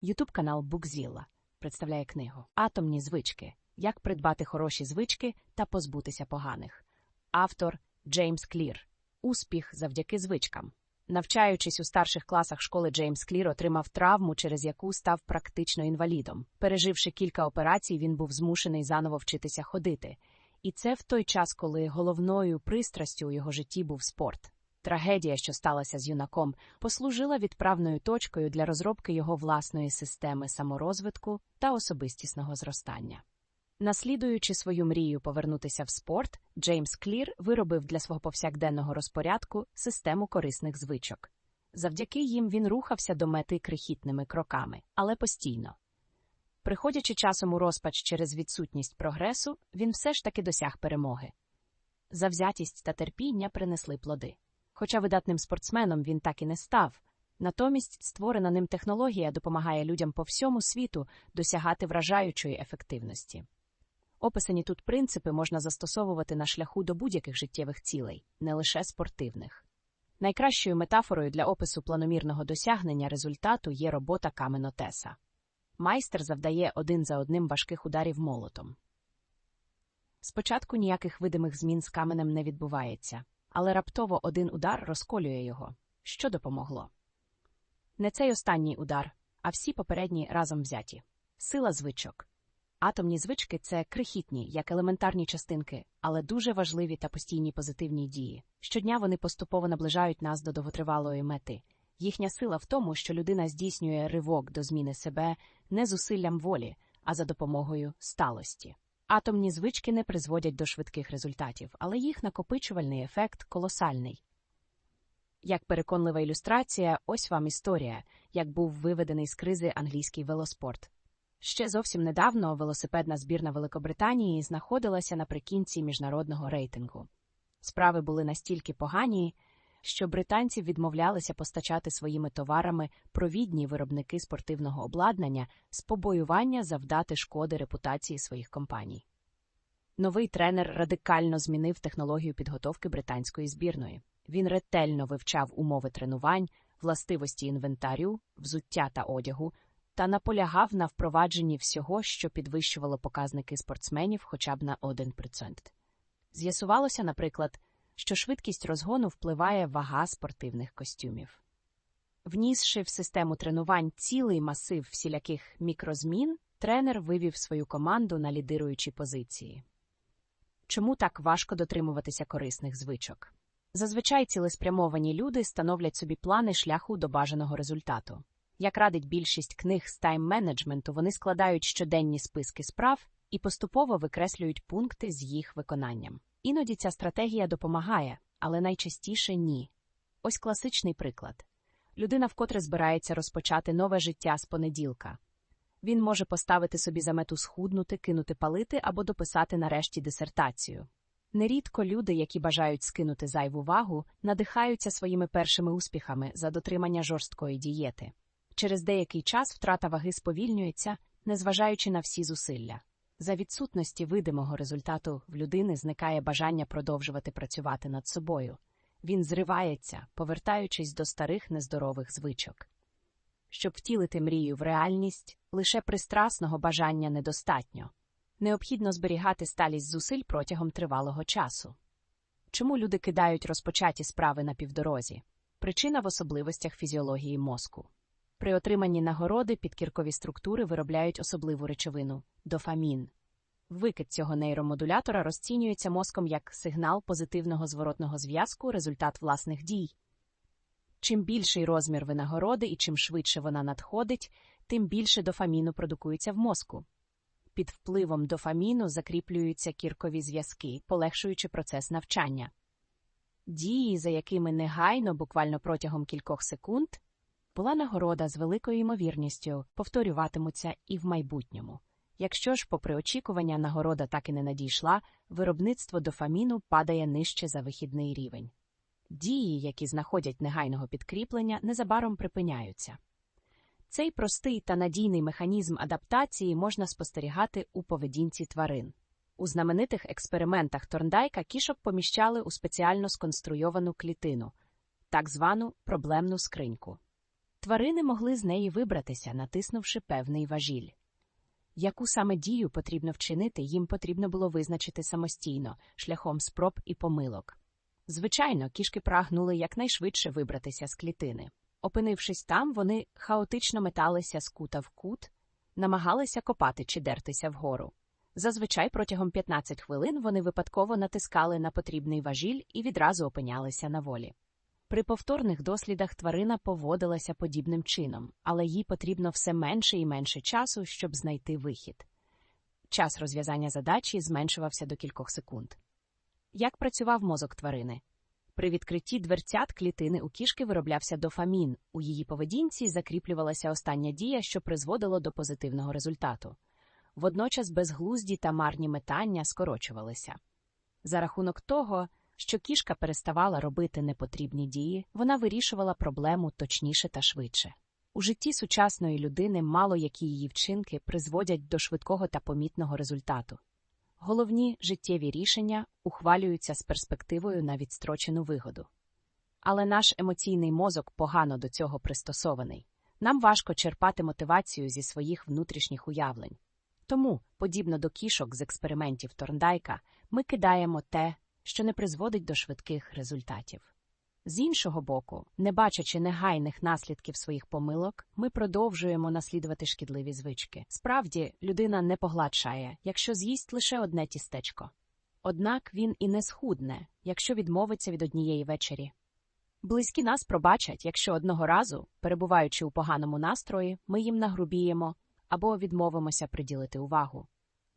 Ютуб канал Букзілла представляє книгу Атомні звички. Як придбати хороші звички та позбутися поганих. Автор Джеймс Клір. Успіх завдяки звичкам. Навчаючись у старших класах школи, Джеймс Клір отримав травму, через яку став практично інвалідом. Переживши кілька операцій, він був змушений заново вчитися ходити. І це в той час, коли головною пристрастю у його житті був спорт. Трагедія, що сталася з юнаком, послужила відправною точкою для розробки його власної системи саморозвитку та особистісного зростання. Наслідуючи свою мрію повернутися в спорт, Джеймс Клір виробив для свого повсякденного розпорядку систему корисних звичок. Завдяки їм він рухався до мети крихітними кроками, але постійно. Приходячи часом у розпач через відсутність прогресу, він все ж таки досяг перемоги. Завзятість та терпіння принесли плоди. Хоча видатним спортсменом він так і не став. Натомість створена ним технологія допомагає людям по всьому світу досягати вражаючої ефективності. Описані тут принципи можна застосовувати на шляху до будь-яких життєвих цілей, не лише спортивних. Найкращою метафорою для опису планомірного досягнення результату є робота каменотеса. Майстер завдає один за одним важких ударів молотом. Спочатку ніяких видимих змін з каменем не відбувається, але раптово один удар розколює його, що допомогло. Не цей останній удар, а всі попередні разом взяті. Сила звичок. Атомні звички це крихітні, як елементарні частинки, але дуже важливі та постійні позитивні дії. Щодня вони поступово наближають нас до довготривалої мети. Їхня сила в тому, що людина здійснює ривок до зміни себе не зусиллям волі, а за допомогою сталості. Атомні звички не призводять до швидких результатів, але їх накопичувальний ефект колосальний. Як переконлива ілюстрація, ось вам історія, як був виведений з кризи англійський велоспорт. Ще зовсім недавно велосипедна збірна Великобританії знаходилася наприкінці міжнародного рейтингу. Справи були настільки погані, що британці відмовлялися постачати своїми товарами провідні виробники спортивного обладнання з побоювання завдати шкоди репутації своїх компаній. Новий тренер радикально змінив технологію підготовки британської збірної. Він ретельно вивчав умови тренувань, властивості інвентарю, взуття та одягу та наполягав на впровадженні всього, що підвищувало показники спортсменів хоча б на 1%. З'ясувалося, наприклад, що швидкість розгону впливає вага спортивних костюмів. Внісши в систему тренувань цілий масив всіляких мікрозмін, тренер вивів свою команду на лідируючі позиції. Чому так важко дотримуватися корисних звичок? Зазвичай цілеспрямовані люди становлять собі плани шляху до бажаного результату. Як радить більшість книг з тайм-менеджменту, вони складають щоденні списки справ і поступово викреслюють пункти з їх виконанням. Іноді ця стратегія допомагає, але найчастіше ні. Ось класичний приклад людина вкотре збирається розпочати нове життя з понеділка. Він може поставити собі за мету схуднути, кинути палити або дописати нарешті дисертацію. Нерідко люди, які бажають скинути зайву вагу, надихаються своїми першими успіхами за дотримання жорсткої дієти. Через деякий час втрата ваги сповільнюється, незважаючи на всі зусилля. За відсутності видимого результату в людини зникає бажання продовжувати працювати над собою. Він зривається, повертаючись до старих нездорових звичок. Щоб втілити мрію в реальність, лише пристрасного бажання недостатньо. Необхідно зберігати сталість зусиль протягом тривалого часу. Чому люди кидають розпочаті справи на півдорозі? Причина в особливостях фізіології мозку. При отриманні нагороди підкіркові структури виробляють особливу речовину дофамін. Викид цього нейромодулятора розцінюється мозком як сигнал позитивного зворотного зв'язку, результат власних дій. Чим більший розмір винагороди і чим швидше вона надходить, тим більше дофаміну продукується в мозку. Під впливом дофаміну закріплюються кіркові зв'язки, полегшуючи процес навчання. Дії, за якими негайно, буквально протягом кількох секунд, була нагорода з великою ймовірністю повторюватимуться і в майбутньому. Якщо ж, попри очікування, нагорода так і не надійшла, виробництво дофаміну падає нижче за вихідний рівень. Дії, які знаходять негайного підкріплення, незабаром припиняються. Цей простий та надійний механізм адаптації можна спостерігати у поведінці тварин. У знаменитих експериментах Торндайка кішок поміщали у спеціально сконструйовану клітину, так звану проблемну скриньку. Тварини могли з неї вибратися, натиснувши певний важіль. Яку саме дію потрібно вчинити, їм потрібно було визначити самостійно, шляхом спроб і помилок. Звичайно, кішки прагнули якнайшвидше вибратися з клітини. Опинившись там, вони хаотично металися з кута в кут, намагалися копати чи дертися вгору. Зазвичай протягом 15 хвилин вони випадково натискали на потрібний важіль і відразу опинялися на волі. При повторних дослідах тварина поводилася подібним чином, але їй потрібно все менше і менше часу, щоб знайти вихід. Час розв'язання задачі зменшувався до кількох секунд. Як працював мозок тварини? При відкритті дверцят клітини у кішки вироблявся дофамін, у її поведінці закріплювалася остання дія, що призводило до позитивного результату. Водночас безглузді та марні метання скорочувалися. За рахунок того, що кішка переставала робити непотрібні дії, вона вирішувала проблему точніше та швидше. У житті сучасної людини мало які її вчинки призводять до швидкого та помітного результату. Головні життєві рішення ухвалюються з перспективою на відстрочену вигоду. Але наш емоційний мозок погано до цього пристосований. Нам важко черпати мотивацію зі своїх внутрішніх уявлень. Тому, подібно до кішок з експериментів Торндайка, ми кидаємо те, що не призводить до швидких результатів. З іншого боку, не бачачи негайних наслідків своїх помилок, ми продовжуємо наслідувати шкідливі звички. Справді, людина не погладшає, якщо з'їсть лише одне тістечко. Однак він і не схудне, якщо відмовиться від однієї вечері. Близькі нас пробачать, якщо одного разу, перебуваючи у поганому настрої, ми їм нагрубіємо або відмовимося приділити увагу.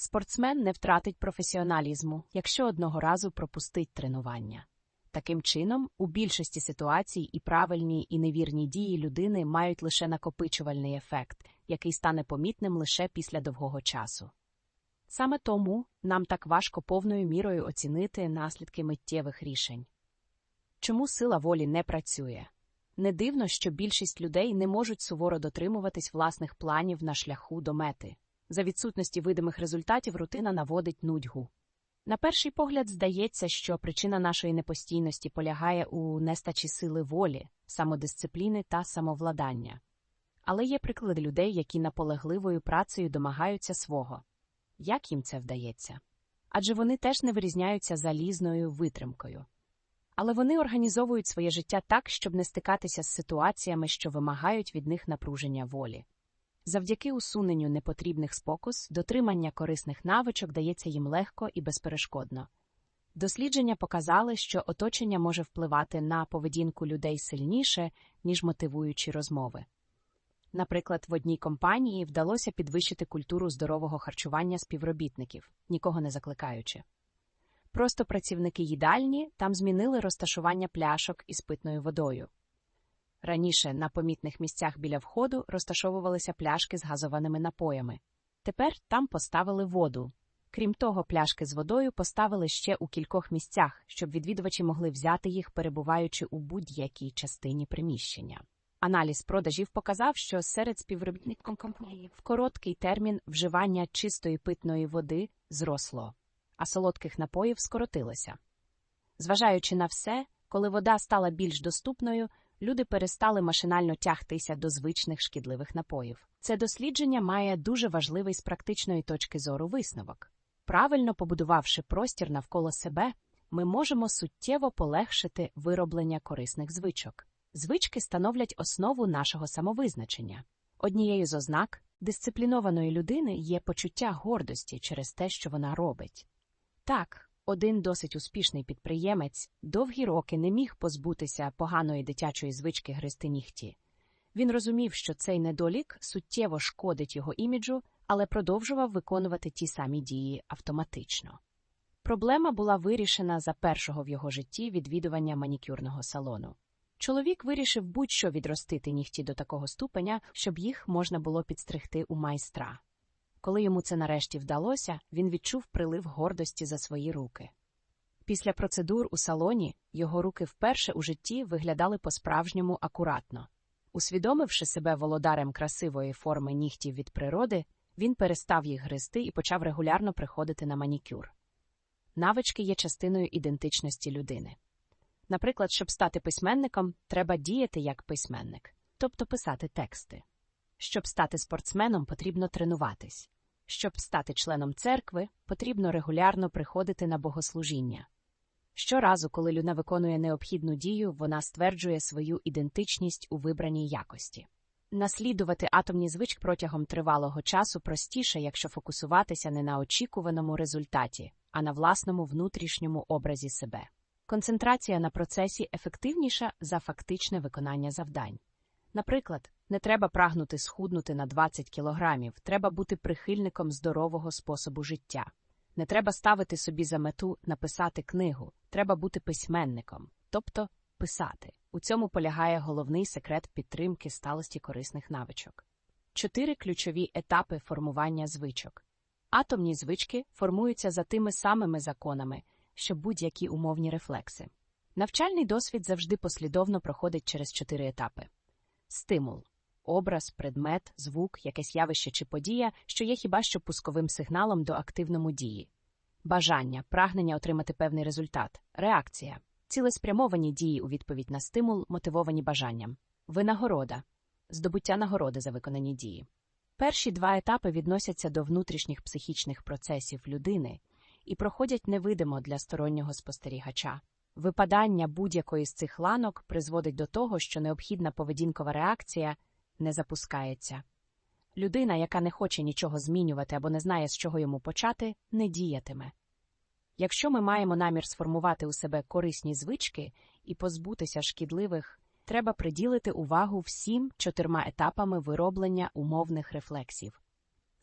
Спортсмен не втратить професіоналізму, якщо одного разу пропустить тренування. Таким чином, у більшості ситуацій і правильні і невірні дії людини мають лише накопичувальний ефект, який стане помітним лише після довгого часу. Саме тому нам так важко повною мірою оцінити наслідки миттєвих рішень. Чому сила волі не працює? Не дивно, що більшість людей не можуть суворо дотримуватись власних планів на шляху до мети. За відсутності видимих результатів рутина наводить нудьгу. На перший погляд здається, що причина нашої непостійності полягає у нестачі сили волі, самодисципліни та самовладання. Але є приклади людей, які наполегливою працею домагаються свого. Як їм це вдається? Адже вони теж не вирізняються залізною витримкою. Але вони організовують своє життя так, щоб не стикатися з ситуаціями, що вимагають від них напруження волі. Завдяки усуненню непотрібних спокус, дотримання корисних навичок дається їм легко і безперешкодно. Дослідження показали, що оточення може впливати на поведінку людей сильніше, ніж мотивуючі розмови. Наприклад, в одній компанії вдалося підвищити культуру здорового харчування співробітників, нікого не закликаючи. Просто працівники їдальні там змінили розташування пляшок із питною водою. Раніше на помітних місцях біля входу розташовувалися пляшки з газованими напоями. Тепер там поставили воду. Крім того, пляшки з водою поставили ще у кількох місцях, щоб відвідувачі могли взяти їх, перебуваючи у будь-якій частині приміщення. Аналіз продажів показав, що серед співробітників компанії в короткий термін вживання чистої питної води зросло, а солодких напоїв скоротилося. Зважаючи на все, коли вода стала більш доступною, люди перестали машинально тягтися до звичних шкідливих напоїв. Це дослідження має дуже важливий з практичної точки зору висновок. Правильно побудувавши простір навколо себе, ми можемо суттєво полегшити вироблення корисних звичок. Звички становлять основу нашого самовизначення. Однією з ознак дисциплінованої людини є почуття гордості через те, що вона робить. Так, один досить успішний підприємець довгі роки не міг позбутися поганої дитячої звички гристи нігті. Він розумів, що цей недолік суттєво шкодить його іміджу, але продовжував виконувати ті самі дії автоматично. Проблема була вирішена за першого в його житті відвідування манікюрного салону. Чоловік вирішив будь-що відростити нігті до такого ступеня, щоб їх можна було підстригти у майстра. Коли йому це нарешті вдалося, він відчув прилив гордості за свої руки. Після процедур у салоні його руки вперше у житті виглядали по-справжньому акуратно. Усвідомивши себе володарем красивої форми нігтів від природи, він перестав їх гризти і почав регулярно приходити на манікюр. Навички є частиною ідентичності людини. Наприклад, щоб стати письменником, треба діяти як письменник. тобто писати тексти. Щоб стати спортсменом, потрібно тренуватись. Щоб стати членом церкви, потрібно регулярно приходити на богослужіння. Щоразу, коли людина виконує необхідну дію, вона стверджує свою ідентичність у вибраній якості. Наслідувати атомні звички протягом тривалого часу простіше, якщо фокусуватися не на очікуваному результаті, а на власному внутрішньому образі себе. Концентрація на процесі ефективніша за фактичне виконання завдань. Наприклад, не треба прагнути схуднути на 20 кілограмів, треба бути прихильником здорового способу життя. Не треба ставити собі за мету написати книгу, треба бути письменником, тобто писати. У цьому полягає головний секрет підтримки сталості корисних навичок. Чотири ключові етапи формування звичок. Атомні звички формуються за тими самими законами, що будь-які умовні рефлекси. Навчальний досвід завжди послідовно проходить через чотири етапи: стимул, образ, предмет, звук, якесь явище чи подія, що є хіба що пусковим сигналом до активному дії, бажання, прагнення отримати певний результат, реакція, цілеспрямовані дії у відповідь на стимул, мотивовані бажанням, винагорода, здобуття нагороди за виконані дії. Перші два етапи відносяться до внутрішніх психічних процесів людини і проходять невидимо для стороннього спостерігача. Випадання будь-якої з цих ланок призводить до того, що необхідна поведінкова реакція не запускається. Людина, яка не хоче нічого змінювати або не знає, з чого йому почати, не діятиме. Якщо ми маємо намір сформувати у себе корисні звички і позбутися шкідливих, треба приділити увагу всім чотирма етапами вироблення умовних рефлексів.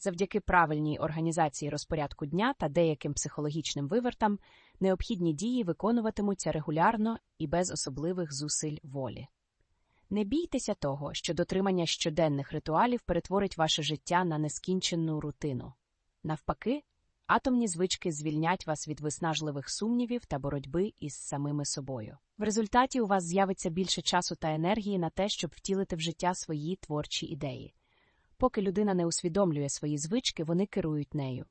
Завдяки правильній організації розпорядку дня та деяким психологічним вивертам необхідні дії виконуватимуться регулярно і без особливих зусиль волі. Не бійтеся того, що дотримання щоденних ритуалів перетворить ваше життя на нескінченну рутину. Навпаки, атомні звички звільнять вас від виснажливих сумнівів та боротьби із самими собою. В результаті у вас з'явиться більше часу та енергії на те, щоб втілити в життя свої творчі ідеї. Поки людина не усвідомлює свої звички, вони керують нею.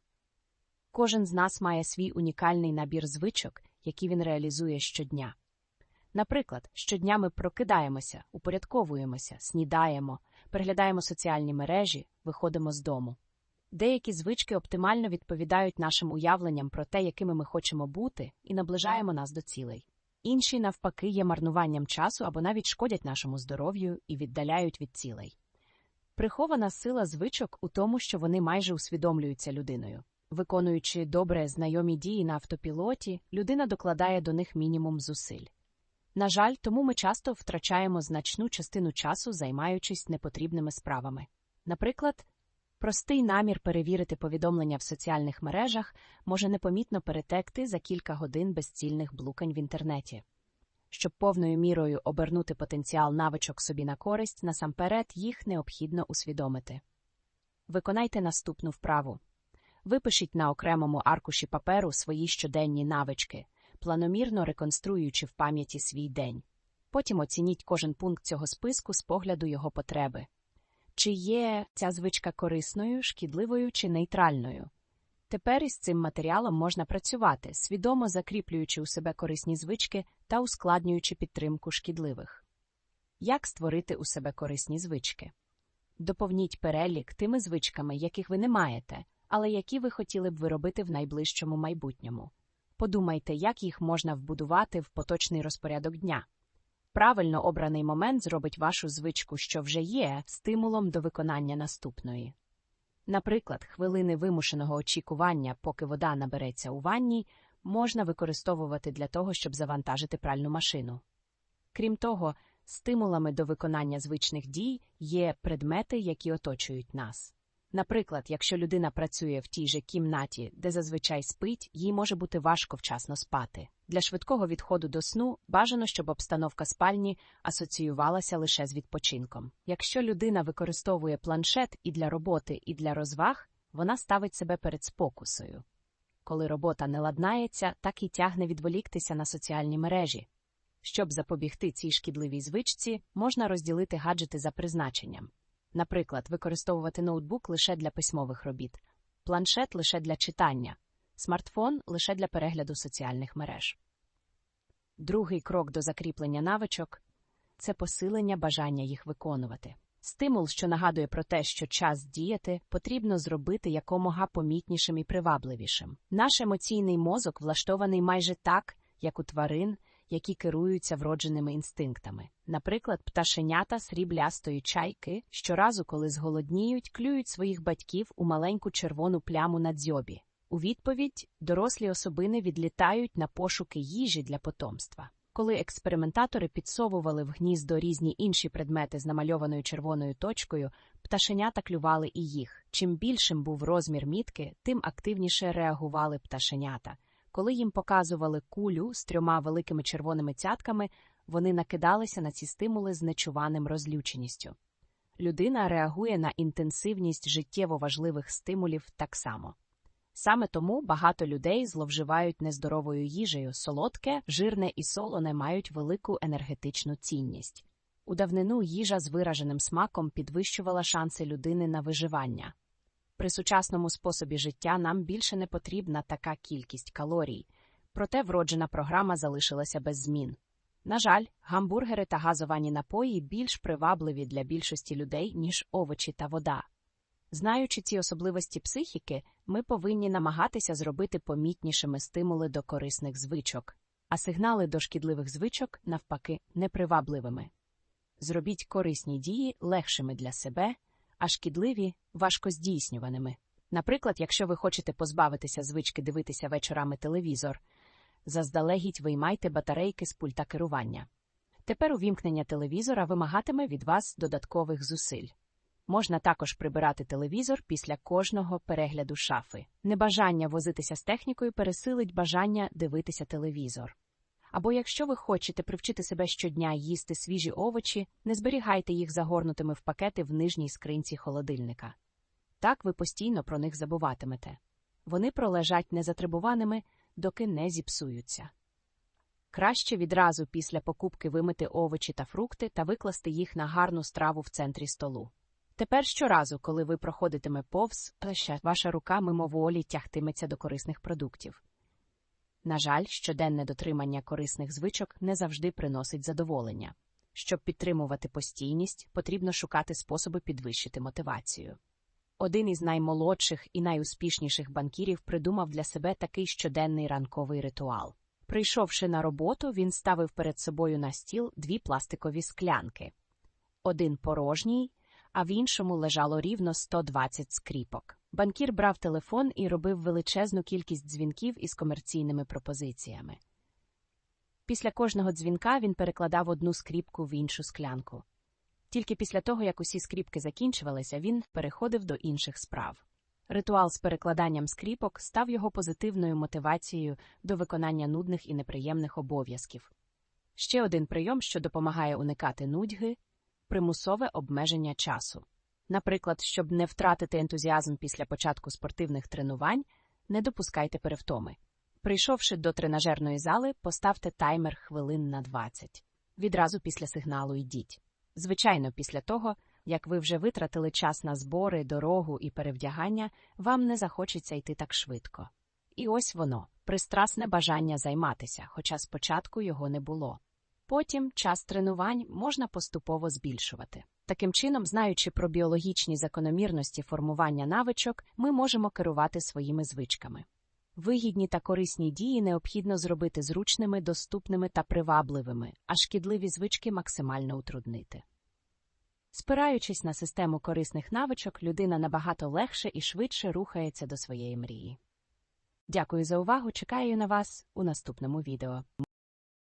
Кожен з нас має свій унікальний набір звичок, які він реалізує щодня. Наприклад, щодня ми прокидаємося, упорядковуємося, снідаємо, переглядаємо соціальні мережі, виходимо з дому. Деякі звички оптимально відповідають нашим уявленням про те, якими ми хочемо бути, і наближаємо нас до цілей. Інші, навпаки, є марнуванням часу або навіть шкодять нашому здоров'ю і віддаляють від цілей. Прихована сила звичок у тому, що вони майже усвідомлюються людиною. Виконуючи добре знайомі дії на автопілоті, людина докладає до них мінімум зусиль. На жаль, тому ми часто втрачаємо значну частину часу, займаючись непотрібними справами. Наприклад, простий намір перевірити повідомлення в соціальних мережах може непомітно перетекти за кілька годин безцільних блукань в інтернеті. Щоб повною мірою обернути потенціал навичок собі на користь, насамперед їх необхідно усвідомити. Виконайте наступну вправу. Випишіть на окремому аркуші паперу свої щоденні навички планомірно реконструюючи в пам'яті свій день. Потім оцініть кожен пункт цього списку з погляду його потреби. Чи є ця звичка корисною, шкідливою чи нейтральною? Тепер із цим матеріалом можна працювати, свідомо закріплюючи у себе корисні звички та ускладнюючи підтримку шкідливих. Як створити у себе корисні звички? Доповніть перелік тими звичками, яких ви не маєте, але які ви хотіли б виробити в найближчому майбутньому. Подумайте, як їх можна вбудувати в поточний розпорядок дня. Правильно обраний момент зробить вашу звичку, що вже є, стимулом до виконання наступної. Наприклад, хвилини вимушеного очікування, поки вода набереться у ванні, можна використовувати для того, щоб завантажити пральну машину. Крім того, стимулами до виконання звичних дій є предмети, які оточують нас. Наприклад, якщо людина працює в тій же кімнаті, де зазвичай спить, їй може бути важко вчасно спати. Для швидкого відходу до сну бажано, щоб обстановка спальні асоціювалася лише з відпочинком. Якщо людина використовує планшет і для роботи, і для розваг, вона ставить себе перед спокусою. Коли робота не ладнається, так і тягне відволіктися на соціальні мережі. Щоб запобігти цій шкідливій звичці, можна розділити гаджети за призначенням. Наприклад, використовувати ноутбук лише для письмових робіт, планшет лише для читання, смартфон лише для перегляду соціальних мереж. Другий крок до закріплення навичок це посилення бажання їх виконувати. Стимул, що нагадує про те, що час діяти, потрібно зробити якомога помітнішим і привабливішим. Наш емоційний мозок влаштований майже так, як у тварин, які керуються вродженими інстинктами. Наприклад, пташенята сріблястої чайки щоразу, коли зголодніють, клюють своїх батьків у маленьку червону пляму на дзьобі. У відповідь дорослі особини відлітають на пошуки їжі для потомства. Коли експериментатори підсовували в гніздо різні інші предмети з намальованою червоною точкою, пташенята клювали і їх. Чим більшим був розмір мітки, тим активніше реагували пташенята. Коли їм показували кулю з трьома великими червоними цятками, вони накидалися на ці стимули з нечуваним розлюченістю. Людина реагує на інтенсивність життєво важливих стимулів так само. Саме тому багато людей зловживають нездоровою їжею, солодке, жирне і солоне мають велику енергетичну цінність. У давнину їжа з вираженим смаком підвищувала шанси людини на виживання. При сучасному способі життя нам більше не потрібна така кількість калорій, проте вроджена програма залишилася без змін. На жаль, гамбургери та газовані напої більш привабливі для більшості людей, ніж овочі та вода. Знаючи ці особливості психіки, ми повинні намагатися зробити помітнішими стимули до корисних звичок, а сигнали до шкідливих звичок, навпаки, непривабливими. Зробіть корисні дії легшими для себе, а шкідливі важкоздійснюваними. Наприклад, якщо ви хочете позбавитися звички дивитися вечорами телевізор, заздалегідь виймайте батарейки з пульта керування. Тепер увімкнення телевізора вимагатиме від вас додаткових зусиль. Можна також прибирати телевізор після кожного перегляду шафи. Небажання возитися з технікою пересилить бажання дивитися телевізор. Або якщо ви хочете привчити себе щодня їсти свіжі овочі, не зберігайте їх загорнутими в пакети в нижній скринці холодильника. Так ви постійно про них забуватимете. Вони пролежать незатребуваними, доки не зіпсуються. Краще відразу після покупки вимити овочі та фрукти та викласти їх на гарну страву в центрі столу. Тепер щоразу, коли ви проходитиме повз, ваша рука мимоволі тягтиметься до корисних продуктів. На жаль, щоденне дотримання корисних звичок не завжди приносить задоволення. Щоб підтримувати постійність, потрібно шукати способи підвищити мотивацію. Один із наймолодших і найуспішніших банкірів придумав для себе такий щоденний ранковий ритуал. Прийшовши на роботу, він ставив перед собою на стіл дві пластикові склянки один порожній, а в іншому лежало рівно 120 скріпок. Банкір брав телефон і робив величезну кількість дзвінків із комерційними пропозиціями. Після кожного дзвінка він перекладав одну скріпку в іншу склянку. Тільки після того, як усі скріпки закінчувалися, він переходив до інших справ. Ритуал з перекладанням скріпок став його позитивною мотивацією до виконання нудних і неприємних обов'язків. Ще один прийом, що допомагає уникати нудьги примусове обмеження часу. Наприклад, щоб не втратити ентузіазм після початку спортивних тренувань, не допускайте перевтоми. Прийшовши до тренажерної зали, поставте таймер хвилин на 20. Відразу після сигналу йдіть. Звичайно, після того, як ви вже витратили час на збори, дорогу і перевдягання, вам не захочеться йти так швидко. І ось воно пристрасне бажання займатися, хоча спочатку його не було. Потім час тренувань можна поступово збільшувати. Таким чином, знаючи про біологічні закономірності формування навичок, ми можемо керувати своїми звичками. Вигідні та корисні дії необхідно зробити зручними, доступними та привабливими, а шкідливі звички максимально утруднити. Спираючись на систему корисних навичок, людина набагато легше і швидше рухається до своєї мрії. Дякую за увагу! Чекаю на вас у наступному відео.